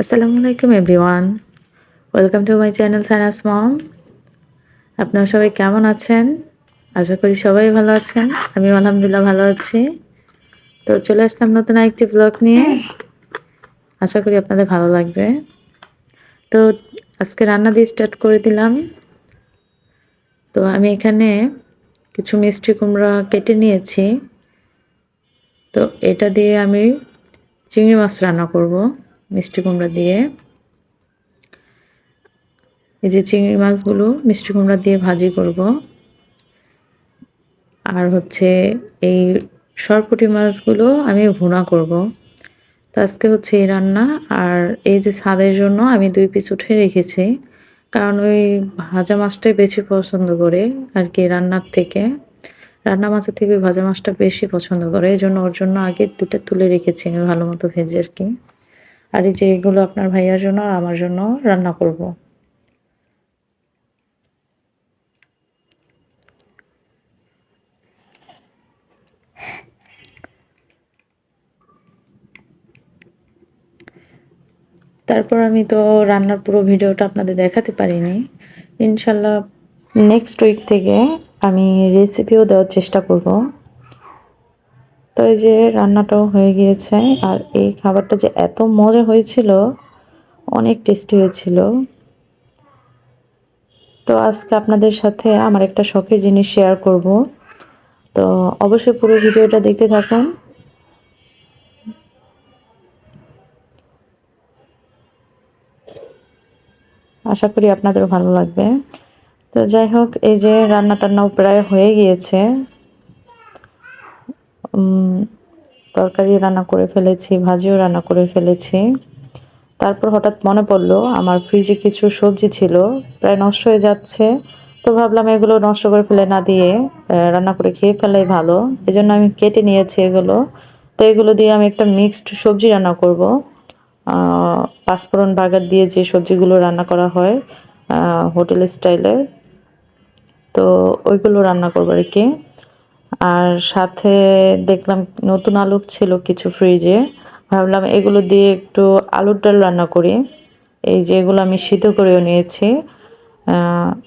আসসালামু আলাইকুম, everyone. Welcome to my channel Sanas mom. আপনারা সবাই কেমন আছেন? আশা করি সবাই ভালো আছেন। আমি আলহামদুলিল্লাহ ভালো আছি। তো চলে আসলাম নতুন একটি ব্লগ নিয়ে। আশা করি আপনাদের ভালো লাগবে। তো আজকে রান্না দিয়ে স্টার্ট করে দিলাম। তো আমি এখানে কিছু মিষ্টি কুমড়া কেটে নিয়েছি। তো এটা দিয়ে আমি চিংড়ি মাছ রান্না করব। মিষ্টি কুমড়া দিয়ে। এই যে চিংড়ি মাছগুলো মিষ্টি কুমড়া দিয়ে ভাজি করব। আর হচ্ছে এই সরপুটি মাছগুলো আমি ভুনা করব। তো আজকে হচ্ছে এই রান্না আর এই যে স্বাদের জন্য আমি দুই পিস উঠে রেখেছি। কারণ ওই ভাজা মাছটাই বেশি পছন্দ করে আর কি রান্নার থেকে। রান্না মাছের থেকে ভাজা মাছটা বেশি পছন্দ করে। এই জন্য ওর জন্য আগে দুটো তুলে রেখেছি আমি ভালো মতো ভেজে আর কি। আর এই যে এগুলো আপনার ভাইয়ার জন্য আর আমার জন্য রান্না করব। তারপর আমি তো রান্নার পুরো ভিডিওটা আপনাদের দেখাতে পারিনি। ইনশাল্লাহ নেক্সট উইক থেকে আমি রেসিপিও দেওয়ার চেষ্টা করব। তো এই যে রান্নাটাও হয়ে গিয়েছে। আর এই খাবারটা যে এত মজা হয়েছিল, অনেক টেস্টি হয়েছিল। তো আজকে আপনাদের সাথে আমার একটা শখের জিনিস শেয়ার করব। তো অবশ্যই পুরো ভিডিওটা দেখতে থাকুন। আশা করি আপনাদেরও ভালো লাগবে। তো যাই হোক, এই যে রান্না টান্নাও প্রায় হয়ে গিয়েছে। তরকারি রান্না করে ফেলেছি, ভাজিও রান্না করে ফেলেছি। তারপর হঠাৎ মনে পড়ল, আমার ফ্রিজে কিছু সবজি ছিল, প্রায় নষ্ট হয়ে যাচ্ছে। তো ভাবলাম এগুলো নষ্ট করে ফেলে না দিয়ে রান্না করে খেয়ে ফেলাই ভালো। এই জন্য আমি কেটে নিয়েছি এগুলো। তো এগুলো দিয়ে আমি একটা মিক্সড সবজি রান্না করব। পাঁচফোড়ন বাগার দিয়ে যে সবজিগুলো রান্না করা হয় হোটেল স্টাইলের তো ওইগুলো রান্না করব আর কি। আর সাথে দেখলাম নতুন আলু ছিল কিছু ফ্রিজে ভাবলাম এগুলো দিয়ে একটু আলুর ডাল রান্না করি। এই যে এগুলো আমি সিদ্ধ করেও নিয়েছি।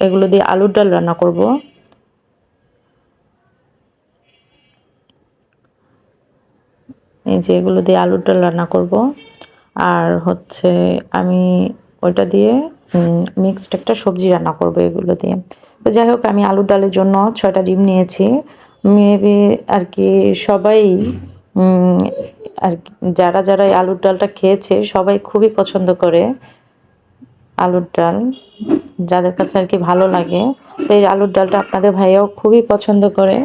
এগুলো দিয়ে আলুর ডাল রান্না করব। এই যে এগুলো দিয়ে আলুর ডাল রান্না করব। আর হচ্ছে আমি ওইটা দিয়ে মিক্সড একটা সবজি রান্না করব এগুলো দিয়ে। তো যাই হোক, আমি আলুর ডালের জন্য ছয়টা ডিম নিয়েছি। মেবি আর কি সবাই আর যারা যারা আলুর ডালটা খেয়েছে সবাই খুবই পছন্দ করে আলুর ডাল, যাদের কাছে আর কি ভালো লাগে। তো এই আলুর ডালটা আপনাদের ভাইয়াও খুবই পছন্দ করে,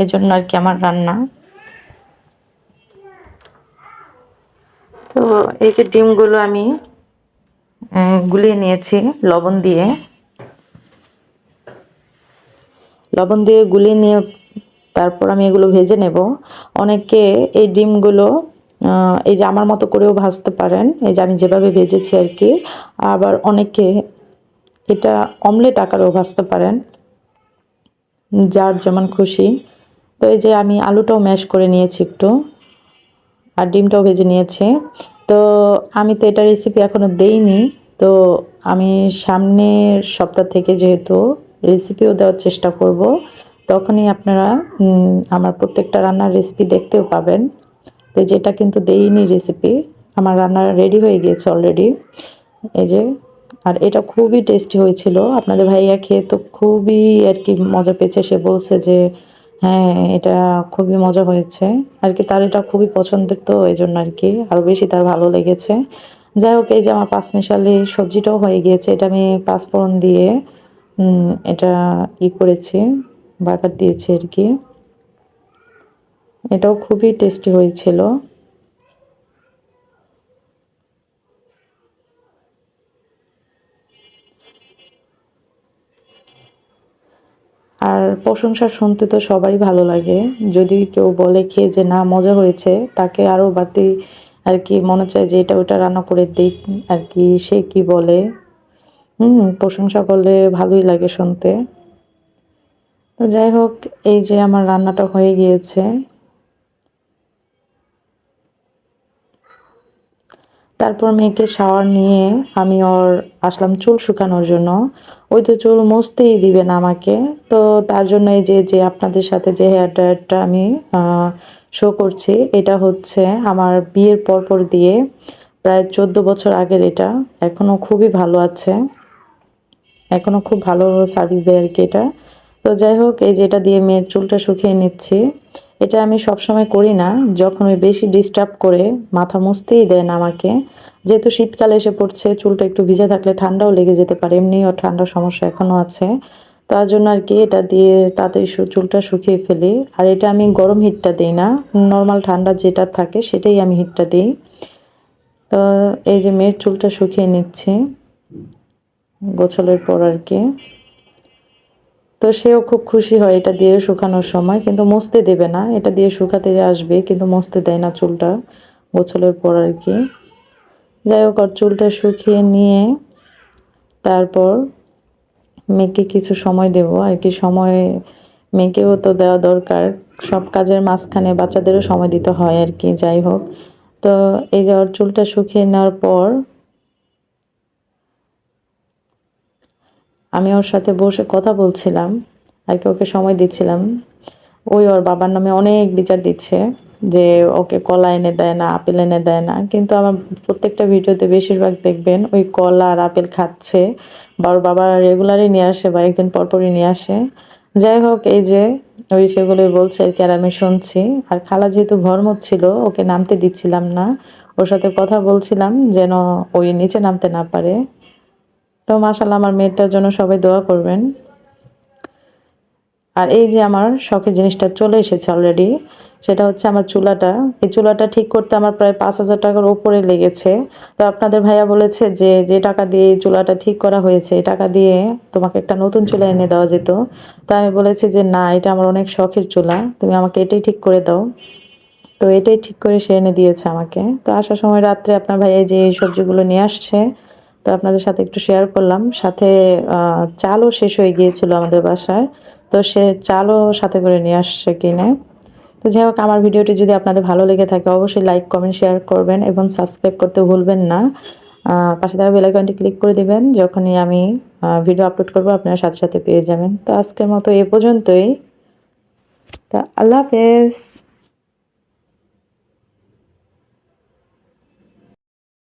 এই জন্য আর কি আমার রান্না। তো এই যে ডিমগুলো আমি গুলিয়ে নিয়েছি লবণ দিয়ে। লবণ দিয়ে গুলিয়ে নিয়ে তারপর আমি এগুলো ভেজে নেব। অনেকে এই ডিমগুলো এই যে আমার মতো করেও ভাজতে পারেন, এই যে আমি যেভাবে ভেজেছি আর কি আবার অনেকে এটা অমলেট আকারেও ভাজতে পারেন, যার যেমন খুশি। তো এই যে আমি আলুটাও ম্যাশ করে নিয়েছি একটু, আর ডিমটাও ভেজে নিয়েছি। তো আমি তো এটা রেসিপি এখনও দেইনি, তো আমি সামনের সপ্তাহ থেকে যেহেতু রেসিপিও দেওয়ার চেষ্টা করব। তখনই আপনারা আমার প্রত্যেকটা রান্নার রেসিপি দেখতেও পাবেন। তো যেটা কিন্তু দেইনি রেসিপি আমার রান্না রেডি হয়ে গিয়েছে অলরেডি এই যে, আর এটা খুবই টেস্টি হয়েছিল। আপনাদের ভাইয়া খেয়ে তো খুবই আর কি মজা পেয়েছে। সে বলছে যে হ্যাঁ এটা খুবই মজা হয়েছে। আর কি তার এটা খুবই পছন্দের তো, এই জন্য আর কি। আরও বেশি তার ভালো লেগেছে। যাই হোক, এই যে আমার পাঁচ পাঁচমিশালি সবজিটাও হয়ে গিয়েছে। এটা আমি পাঁচফোড়ন দিয়ে এটা ই করেছি। বাটার দিয়েছি আর কি। এটাও খুবই টেস্টি হয়েছিল। আর প্রশংসা শুনতে তো সবাই ভালো লাগে। যদি কেউ বলে খেয়ে যে, না, মজা হয়েছে, তাকে আরও বাড়তি আর কি মনে চায় যে, এটা ওটা রান্না করে দিক আর কি, সে কি বলে? হুম, প্রশংসা করলে ভালোই লাগে শুনতে। তো যাই হোক, এই যে আমার রান্নাটা হয়ে গিয়েছে। তারপর মেয়েকে শাওয়ার নিয়ে আমি ওর আসলাম চুল শুকানোর জন্য। ওই তো চুল মুছতেই দিবে না আমাকে। তো তার জন্য এই যে যে আপনাদের সাথে যে হেয়ার ড্রায়ারটা আমি শো করছি, এটা হচ্ছে আমার বিয়ের পরপর দিয়ে প্রায় চোদ্দ বছর আগের এটা। এখনও খুবই ভালো আছে। এখনও খুব ভালো সার্ভিস দেয় আর কি এটা। তো যাই হোক, এই যেটা দিয়ে মেয়ের চুলটা শুকিয়ে নিচ্ছি। এটা আমি সবসময় করি না, যখন ওই বেশি ডিস্টার্ব করে, মাথা মুছতেই দেন আমাকে। যেহেতু শীতকালে এসে পড়ছে, চুলটা একটু ভিজে থাকলে ঠান্ডাও লেগে যেতে পারে, এমনিও ঠান্ডার সমস্যা এখনও আছে। তার জন্য আর কি এটা দিয়ে তাড়াতাড়ি চুলটা শুকিয়ে ফেলি। আর এটা আমি গরম হিটটা দিই না নর্মাল ঠান্ডা যেটা থাকে, সেটাই আমি হিটটা দিই। তো এই যে মেয়ের চুলটা শুকিয়ে নিচ্ছি, গোছলের পর আর কি। তো সেও খুব খুশি হয় এটা দিয়ে শুকানোর সময়, কিন্তু মুছতে দেবে না। এটা দিয়ে শুকাতে আসবে, কিন্তু মুছতে দেয় না চুলটা গোছলের পর আর কি। যাই হোক, আর চুলটা শুকিয়ে নিয়ে তারপর মেয়েকে কিছু সময় দেব। আর কি সময় মেয়েকেও তো দেওয়া দরকার। সব কাজের মাঝখানে বাচ্চাদেরও সময় দিতে হয় আর কি, যাই হোক। তো এই যে ওর চুলটা শুকিয়ে নেওয়ার পর আমি ওর সাথে বসে কথা বলছিলাম, আর কি ওকে সময় দিচ্ছিলাম। ওই ওর বাবার নামে অনেক বিচার দিচ্ছে যে ওকে কলা এনে দেয় না, আপেল এনে দেয় না। কিন্তু আমার প্রত্যেকটা ভিডিওতে বেশিরভাগ দেখবেন ওই কলা আর আপেল খাচ্ছে, বা ওর বাবা রেগুলারই নিয়ে আসে বা একদিন পরপরই নিয়ে আসে। যাই হোক, এই যে ওই সেগুলোই বলছে আর কি, আর আমি শুনছি। আর খালা যেহেতু ঘর ছিল ওকে নামতে দিচ্ছিলাম না। ওর সাথে কথা বলছিলাম যেন ওই নিচে নামতে না পারে। তো মাসাল্লাহ আমার মেয়েটার জন্য সবাই দোয়া করবেন। আর এই যে আমার শখের জিনিসটা চলে এসেছে অলরেডি সেটা হচ্ছে আমার চুলাটা। এই চুলাটা ঠিক করতে আমার প্রায় পাঁচ হাজার টাকার ওপরে লেগেছে। তো আপনাদের ভাইয়া বলেছে যে যে টাকা দিয়ে এই চুলাটা ঠিক করা হয়েছে, এই টাকা দিয়ে তোমাকে একটা নতুন চুলা এনে দেওয়া যেত। তো আমি বলেছি যে, না, এটা আমার অনেক শখের চুলা, তুমি আমাকে এটাই ঠিক করে দাও। তো এটাই ঠিক করে সে এনে দিয়েছে আমাকে। তো আসার সময় রাত্রে আপনার ভাইয়া যে এই সবজিগুলো নিয়ে আসছে তো আপনাদের সাথে একটু শেয়ার করলাম। সাথে চালও শেষ হয়ে গিয়েছিল আমাদের বাসায়। তো সে চালও সাথে করে নিয়ে আসছে কিনে। তো যাই হোক, আমার ভিডিওটি যদি আপনাদের ভালো লেগে থাকে, অবশ্যই লাইক কমেন্ট শেয়ার করবেন এবং সাবস্ক্রাইব করতে ভুলবেন না। পাশে থাকা বেলাইকনটি ক্লিক করে দিবেন। যখনই আমি ভিডিও আপলোড করব, আপনারা সাথে সাথে পেয়ে যাবেন। তো আজকের মতো এ পর্যন্তই। তা আল্লাহ হাফেজ।